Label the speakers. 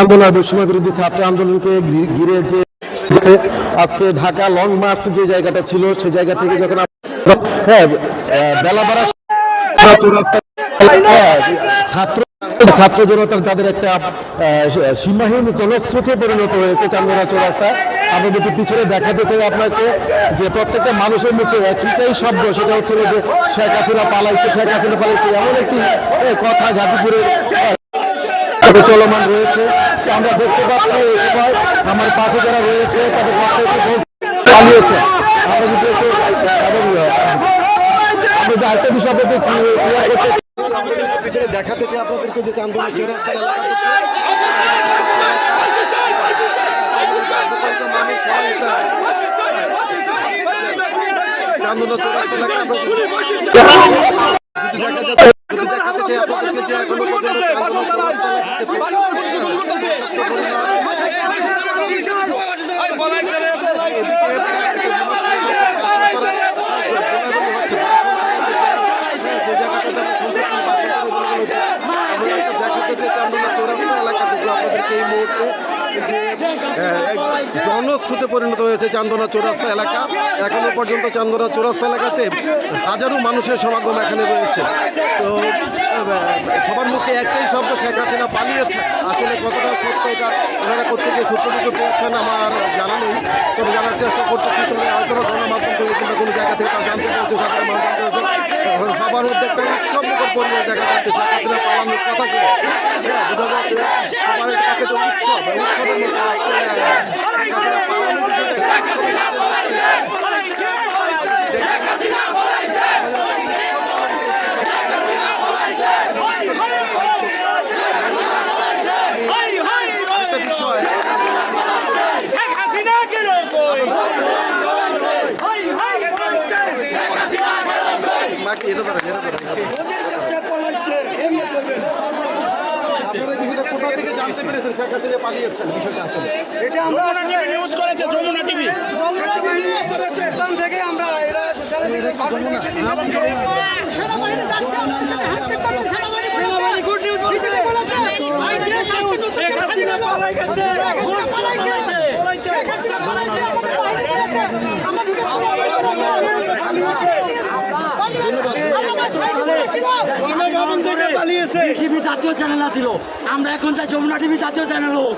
Speaker 1: আন্দোলন বৈষম্য বিরোধী ছাত্র আন্দোলনকে ঘিরে যে আজকে ঢাকা লং মার্চ যে জায়গাটা ছিল সেই জায়গা থেকে যখন হ্যাঁ ছাত্র ছাত্র জনতার তাদের একটা সীমাহীন জনস্রোতে পরিণত হয়েছে চান্দনা চৌরাস্তা। আমরা দুটো পিছনে দেখাতে চাই আপনাকে যে প্রত্যেকটা মানুষের মুখে একটাই শব্দ, সেটা হচ্ছে যে শেখ হাসিনা পালাইছে, শেখ হাসিনা পালাইছে। এমন একটি কথা গাজীপুরের তবে চলমান রয়েছে। আমরা দেখতে পাচ্ছি এই সময় আমার পাশে যারা রয়েছে তাদের পাশে একটু পালিয়েছে। আমরা যদি একটু আরেকটা বিষয় ক্লিয়ার করতে
Speaker 2: পিছনে আপনাদেরকে এলাকা আমরা যদি দেখা যাচ্ছে যদি দেখাতে চাই আপনাদেরকে যে এখনও পর্যন্ত চান্দনা চৌরাস্তা এলাকাতে জনস্রোতে পরিণত হয়েছে চান্দনা চৌরাস্তা এলাকা। এখনও পর্যন্ত চান্দনা চৌরাস্তা এলাকাতে হাজারো মানুষের সমাগম এখানে রয়েছে। তো সবার মুখে একটাই শব্দ, শেখ হাসিনা পালিয়েছে। আসলে কতটা সত্য এটা ওনারা কোথেকে সূত্রটুকু পেয়েছেন আমার জানা নেই। তবে জানার চেষ্টা করতেছি তবে হয়তো গণমাধ্যম থেকে কিংবা কোনো জায়গা থেকে তা জানতে পেরেছে এখন সবার মধ্যে পরিবেশ দেখা যাচ্ছে হাসিনা পালানোর কথা শুনে। হ্যাঁ, বোঝা যাচ্ছে সবার কাছে একটা উৎসব উৎসবের মধ্যে এটা ধরেন এটা ধরেন আপনারা কি এটা কোথা থেকে জানতে পেরেছেন শেখ হাসিনা পালিয়েছেন? বিষয়টা আসলে।
Speaker 3: এটা আমরা নিউজ করেছে যমুনা টিভি। প্রথম থেকে আমরা এরা সোশ্যাল
Speaker 4: সেনাবাহিনী যাচ্ছে আমাদের সাথে হ্যান্ডশেক করতে সেনাবাহিনী বলেছে। গুড নিউজ বলেছে। শেখ হাসিনা পালাই গেছে। পালাইছে শেখ হাসিনা পালাইছে আমাদের বাহিনী বলেছে। আমাদেরকে
Speaker 3: গণভবন থেকে পালিয়েছে
Speaker 5: টিভি জাতীয় চ্যানেল আছিল। আমরা এখন চাই যমুনা টিভি জাতীয় চ্যানেল হোক।